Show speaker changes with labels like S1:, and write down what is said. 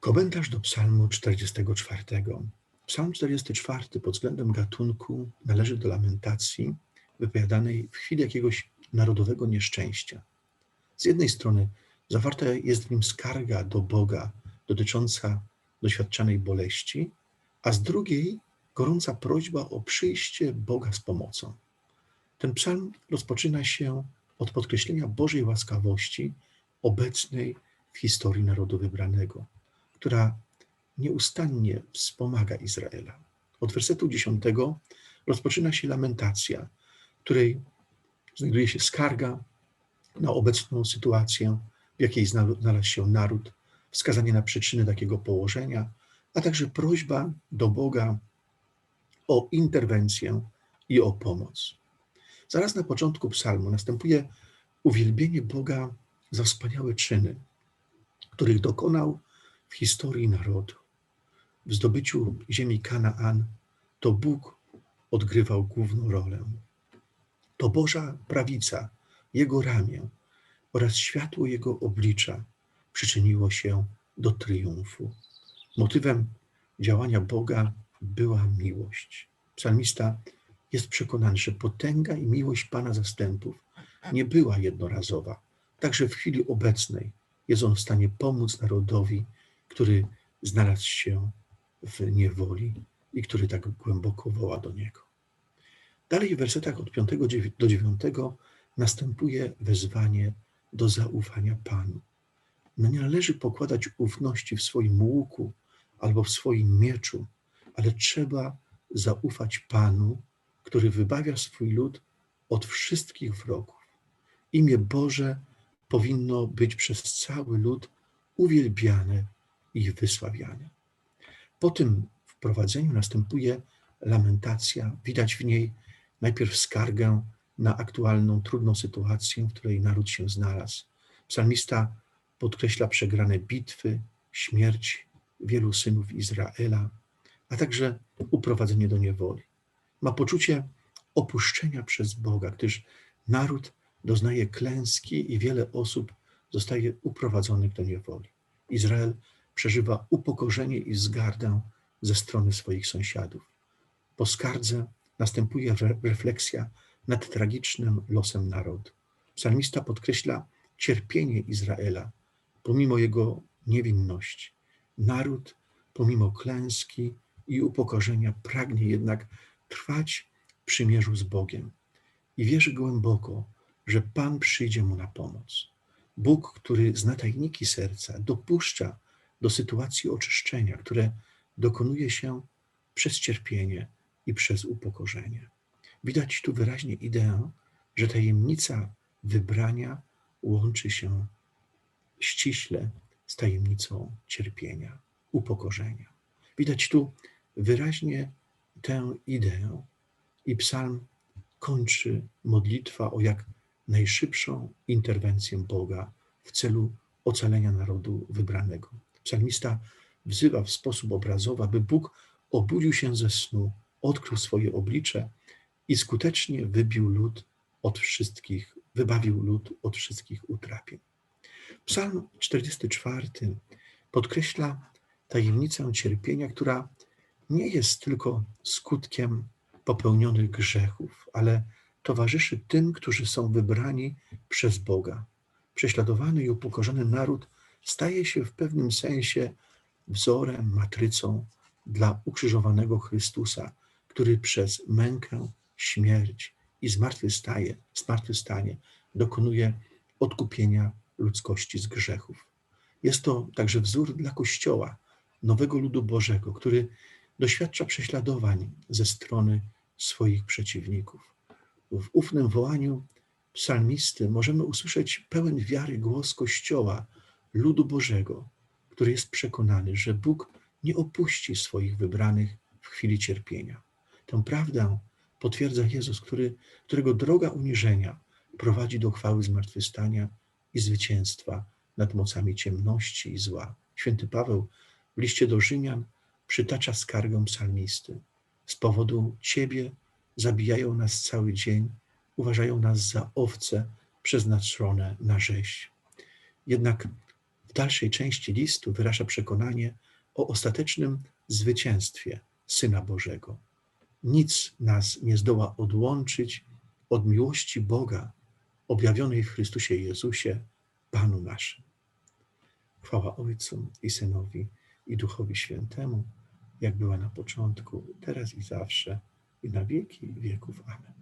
S1: Komentarz do Psalmu 44. Psalm 44 pod względem gatunku należy do lamentacji wypowiadanej w chwili jakiegoś narodowego nieszczęścia. Z jednej strony zawarta jest w nim skarga do Boga dotycząca doświadczanej boleści, a z drugiej gorąca prośba o przyjście Boga z pomocą. Ten psalm rozpoczyna się od podkreślenia Bożej łaskawości obecnej w historii narodu wybranego, która nieustannie wspomaga Izraela. Od wersetu 10 rozpoczyna się lamentacja, w której znajduje się skarga na obecną sytuację, w jakiej znalazł się naród, wskazanie na przyczyny takiego położenia, a także prośba do Boga o interwencję i o pomoc. Zaraz na początku psalmu następuje uwielbienie Boga za wspaniałe czyny, których dokonał w historii narodu. W zdobyciu ziemi Kanaan to Bóg odgrywał główną rolę. To Boża prawica, Jego ramię oraz światło Jego oblicza przyczyniło się do triumfu. Motywem działania Boga była miłość. Psalmista jest przekonany, że potęga i miłość Pana zastępów nie była jednorazowa. Także w chwili obecnej jest on w stanie pomóc narodowi, który znalazł się w niewoli i który tak głęboko woła do niego. Dalej w wersetach od 5 do 9 następuje wezwanie do zaufania Panu. No nie należy pokładać ufności w swoim łuku albo w swoim mieczu, ale trzeba zaufać Panu, który wybawia swój lud od wszystkich wrogów. Imię Boże powinno być przez cały lud uwielbiane i wysławiane. Po tym wprowadzeniu następuje lamentacja. Widać w niej najpierw skargę na aktualną, trudną sytuację, w której naród się znalazł. Psalmista podkreśla przegrane bitwy, śmierć wielu synów Izraela, a także uprowadzenie do niewoli. Ma poczucie opuszczenia przez Boga, gdyż naród doznaje klęski i wiele osób zostaje uprowadzonych do niewoli. Izrael przeżywa upokorzenie i wzgardę ze strony swoich sąsiadów. Po skardze następuje refleksja nad tragicznym losem narodu. Psalmista podkreśla cierpienie Izraela pomimo jego niewinności. Naród, pomimo klęski i upokorzenia, pragnie jednak trwać w przymierzu z Bogiem i wierzy głęboko, że Pan przyjdzie mu na pomoc. Bóg, który zna tajniki serca, dopuszcza do sytuacji oczyszczenia, które dokonuje się przez cierpienie i przez upokorzenie. Widać tu wyraźnie ideę, że tajemnica wybrania łączy się ściśle z tajemnicą cierpienia, upokorzenia. Widać tu wyraźnie tę ideę i psalm kończy modlitwa o jak najszybszą interwencję Boga w celu ocalenia narodu wybranego. Psalmista wzywa w sposób obrazowy, aby Bóg obudził się ze snu, odkrył swoje oblicze i skutecznie wybił lud od wszystkich, wybawił lud od wszystkich utrapień. Psalm 44 podkreśla tajemnicę cierpienia, która nie jest tylko skutkiem popełnionych grzechów, ale towarzyszy tym, którzy są wybrani przez Boga. Prześladowany i upokorzony naród staje się w pewnym sensie wzorem, matrycą dla ukrzyżowanego Chrystusa, który przez mękę, śmierć i zmartwychwstaje, zmartwychwstanie dokonuje odkupienia ludzkości z grzechów. Jest to także wzór dla Kościoła, nowego ludu Bożego, który doświadcza prześladowań ze strony swoich przeciwników. W ufnym wołaniu psalmisty możemy usłyszeć pełen wiary głos Kościoła, ludu Bożego, który jest przekonany, że Bóg nie opuści swoich wybranych w chwili cierpienia. Tę prawdę potwierdza Jezus, który, którego droga uniżenia prowadzi do chwały zmartwychwstania i zwycięstwa nad mocami ciemności i zła. Święty Paweł w liście do Rzymian przytacza skargę psalmisty. Z powodu Ciebie zabijają nas cały dzień, uważają nas za owce przeznaczone na rzeź. Jednak w dalszej części listu wyraża przekonanie o ostatecznym zwycięstwie Syna Bożego. Nic nas nie zdoła odłączyć od miłości Boga objawionej w Chrystusie Jezusie, Panu naszym. Chwała Ojcu i Synowi i Duchowi Świętemu, jak była na początku, teraz i zawsze, i na wieki wieków. Amen.